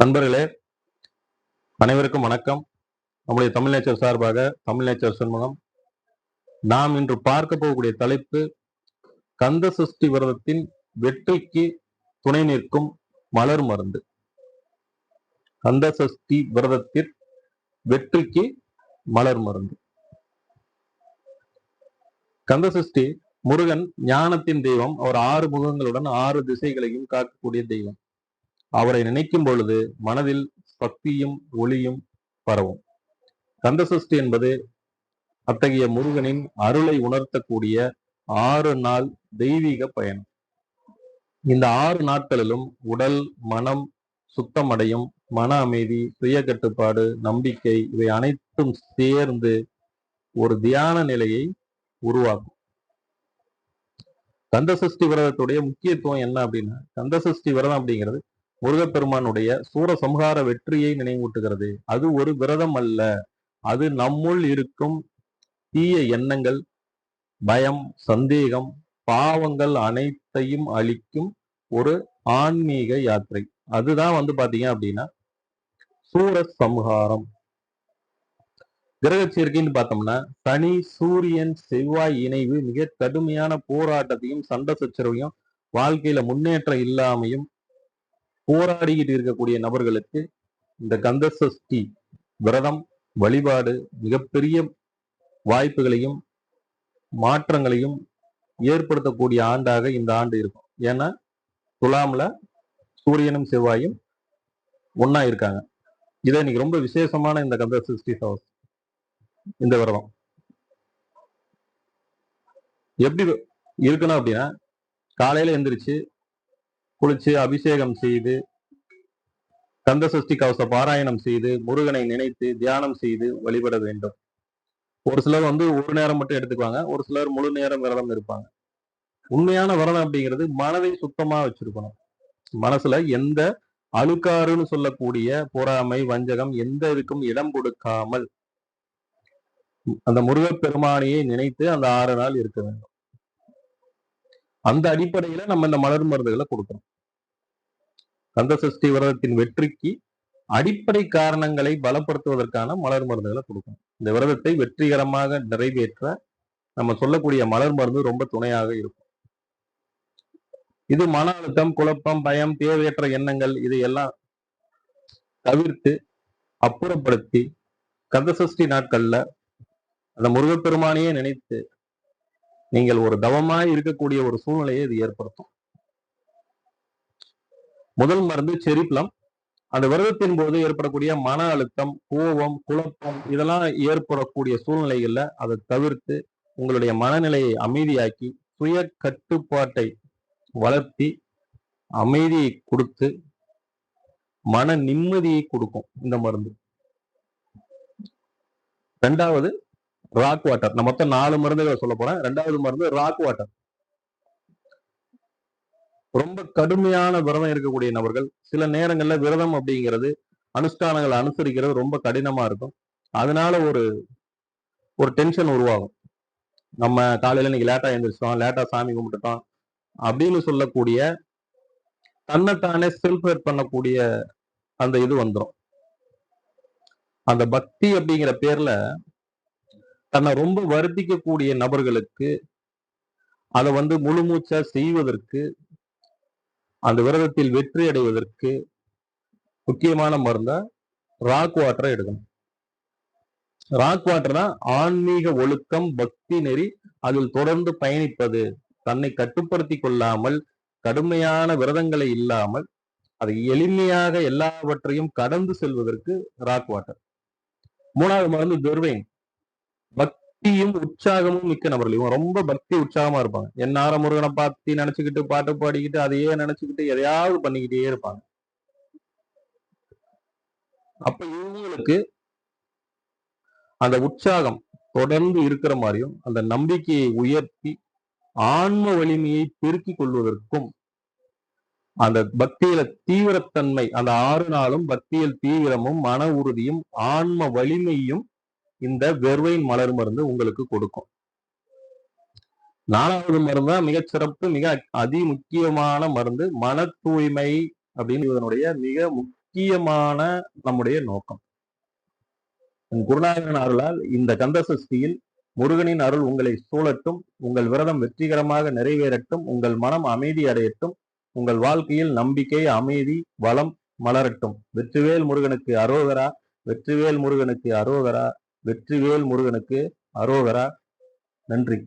நண்பர்களே அனைவருக்கும் வணக்கம். நம்முடைய தமிழ் நேச்சர் சார்பாக தமிழ் நேச்சர் சண்முகம் நாம் இன்று பார்க்க போகக்கூடிய தலைப்பு கந்த சஷ்டி விரதத்தின் வெற்றிக்கு துணை நிற்கும் மலர் மருந்து. கந்த சஷ்டி விரதத்தில் வெற்றிக்கு மலர் மருந்து. கந்த சஷ்டி முருகன் ஞானத்தின் தெய்வம். அவர் ஆறு முகங்களுடன் ஆறு திசைகளையும் காக்கக்கூடிய தெய்வம். அவரை நினைக்கும் பொழுது மனதில் பக்தியும் ஒளியும் பரவும். கந்தசஷ்டி என்பது அத்தகைய முருகனின் அருளை உணர்த்தக்கூடிய ஆறு நாள் தெய்வீக பயணம். இந்த ஆறு நாட்களிலும் உடல் மனம் சுத்தமடையும் மன அமைதி சுய கட்டுப்பாடு நம்பிக்கை இவை அனைத்தும் சேர்ந்து ஒரு தியான நிலையை உருவாக்கும். கந்தசஷ்டி விரதத்துடைய முக்கியத்துவம் என்ன அப்படின்னா கந்தசஷ்டி விரதம் அப்படிங்கிறது முருகப்பெருமானுடைய சூர சம்ஹார வெற்றியை நினைவூட்டுகிறது. அது ஒரு விரதம் அல்ல. அது நம்முள் இருக்கும் தீய எண்ணங்கள் பயம் சந்தேகம் பாவங்கள் அனைத்தையும் அழிக்கும் ஒரு ஆன்மீக யாத்திரை. அதுதான் வந்து பாத்தீங்க அப்படின்னா சூர சம்ஹாரம். கிரகச்சேர்க்கைன்னு பார்த்தோம்னா சனி சூரியன் செவ்வாய் இணைவு மிக கடுமையான போராட்டத்தையும் சண்டை சச்சரவையும் வாழ்க்கையில முன்னேற்றம் இல்லாமையும் போராடிக்கிட்டு இருக்கக்கூடிய நபர்களுக்கு இந்த கந்த சஷ்டி விரதம் வழிபாடு மிகப்பெரிய வாய்ப்புகளையும் மாற்றங்களையும் ஏற்படுத்தக்கூடிய ஆண்டாக இந்த ஆண்டு இருக்கும். ஏன்னா துலாம்ல சூரியனும் செவ்வாயும் ஒன்னா இருக்காங்க. இதை இன்னைக்கு ரொம்ப விசேஷமான இந்த கந்த சஷ்டி ஹவுஸ் இந்த விரதம். எப்படி இருக்கணும் அப்படின்னா காலையில எந்திரிச்சு குளிச்சு அபிஷேகம் செய்து கந்த சஷ்டி கவச பாராயணம் செய்து முருகனை நினைத்து தியானம் செய்து வழிபட வேண்டும். ஒரு சிலர் வந்து ஒரு நேரம் மட்டும் எடுத்துக்குவாங்க. ஒரு சிலர் முழு நேரம் விரதம் இருப்பாங்க. உண்மையான விரதம் அப்படிங்கிறது மனதை சுத்தமா வச்சிருக்கணும். மனசுல எந்த அழுக்காறுன்னு சொல்லக்கூடிய பொறாமை வஞ்சகம் எந்த இதுக்கும் இடம் கொடுக்காமல் அந்த முருகப்பெருமானையை நினைத்து அந்த ஆறு நாள் இருக்க வேண்டும். அந்த அடிப்படையில நம்ம இந்த மலர் மருந்துகளை கொடுக்கணும் கந்த சஷ்டி விரதத்தின் வெற்றிக்கு அடிப்படை காரணங்களை பலப்படுத்துவதற்கான மலர் மருந்துகளை கொடுக்கணும் இந்த விரதத்தை வெற்றிகரமாக நிறைவேற்ற நம்ம சொல்லக்கூடிய மலர் மருந்து ரொம்ப துணையாக இருக்கும். இது மன அழுத்தம் குழப்பம் பயம் தேவையற்ற எண்ணங்கள் இதையெல்லாம் தவிர்த்து அப்புறப்படுத்தி கந்தசஷ்டி நாட்கள்ல அந்த முருகப்பெருமானையே நினைத்து நீங்கள் ஒரு தவமாய் இருக்கக்கூடிய ஒரு சூழ்நிலையை இது ஏற்படுத்தும். முதல் மருந்து செரிப்ளம். அந்த விரதத்தின் போது ஏற்படக்கூடிய மன அழுத்தம் கோபம் குழப்பம் இதெல்லாம் ஏற்படக்கூடிய சூழ்நிலைகள்ல அதை தவிர்த்து உங்களுடைய மனநிலையை அமைதியாக்கி சுய கட்டுப்பாட்டை வளர்த்தி அமைதியை கொடுத்து மன நிம்மதியை கொடுக்கும் இந்த மருந்து. ரெண்டாவது ராக் வாட்டர் நான் மொத்தம் நாலு மருந்துகளை சொல்ல போறேன். ரெண்டாவது மருந்து ராக் வாட்டர் ரொம்ப கடுமையான விரதம் இருக்கக்கூடிய நபர்கள் சில நேரங்கள்ல விரதம் அப்படிங்கிறது அனுஷ்டானங்களை அனுசரிக்கிறது ரொம்ப கடினமா இருக்கும். அதனால ஒரு ஒரு டென்ஷன் உருவாகும். நம்ம காலையில இன்னைக்கு லேட்டா எழுந்திரிச்சிட்டோம் லேட்டா சாமி கும்பிட்டுட்டோம் அப்படின்னு சொல்லக்கூடிய தன்னைத்தானே செல்ஃப் ஹெல்ப் பண்ணக்கூடிய அந்த இது வந்துடும் அந்த பக்தி அப்படிங்கிற பேர்ல தன்னை ரொம்ப வருத்திக்கக்கூடிய நபர்களுக்கு அதை வந்து முழுமூச்சா செய்வதற்கு அந்த விரதத்தில் வெற்றி அடைவதற்கு முக்கியமான மருந்தா ராக் வாட்டரை எடுக்கணும். ராக் வாட்டர் ஆன்மீக ஒழுக்கம் பக்தி நெறி அதில் தொடர்ந்து பயணிப்பது. தன்னை கட்டுப்படுத்தி கொள்ளாமல் கடுமையான விரதங்களை இல்லாமல் அதை எளிமையாக எல்லாவற்றையும் கடந்து செல்வதற்கு ராக் வாட்டர் மூணாவது மருந்து துர்வைன். பக்தியும் உற்சாகமும் மிக்க நபர்கள். இவங்க ரொம்ப பக்தி உற்சாகமா இருப்பாங்க. என்னார முருகனை பார்த்து நினைச்சுக்கிட்டு பாட்டு பாடிக்கிட்டு அதையே நினைச்சுக்கிட்டு எதையாவது பண்ணிக்கிட்டே இருப்பாங்க. அப்ப இவங்களுக்கு அந்த உற்சாகம் தொடர்ந்து இருக்கிற மாதிரியும் அந்த நம்பிக்கையை உயர்த்தி ஆன்ம வலிமையை பெருக்கிக் கொள்வதற்கும் அந்த பக்தியில தீவிரத்தன்மை அந்த ஆறு நாளும் பக்தியில் தீவிரமும் மன உறுதியும் ஆன்ம வலிமையும் இந்த வெர்வை மலர் மருந்து உங்களுக்கு கொடுக்கும். நாலாவது மருந்து தான் மிக சிறப்பு மிக அதி முக்கியமான மருந்து மன தூய்மை அப்படின்னு இதனுடைய மிக முக்கியமான நம்முடைய நோக்கம். உன் அருளால் இந்த கந்த சஷ்டியில் முருகனின் அருள் உங்களை சூழட்டும் உங்கள் விரதம் வெற்றிகரமாக நிறைவேறட்டும் உங்கள் மனம் அமைதி அடையட்டும் உங்கள் வாழ்க்கையில் நம்பிக்கை அமைதி வளம் மலரட்டும். வெற்றிவேல் முருகனுக்கு அரோகரா வெற்றிவேல் முருகனுக்கு அரோகரா. வெற்றிவேல் முருகனுக்கு அரோகரா நன்றி.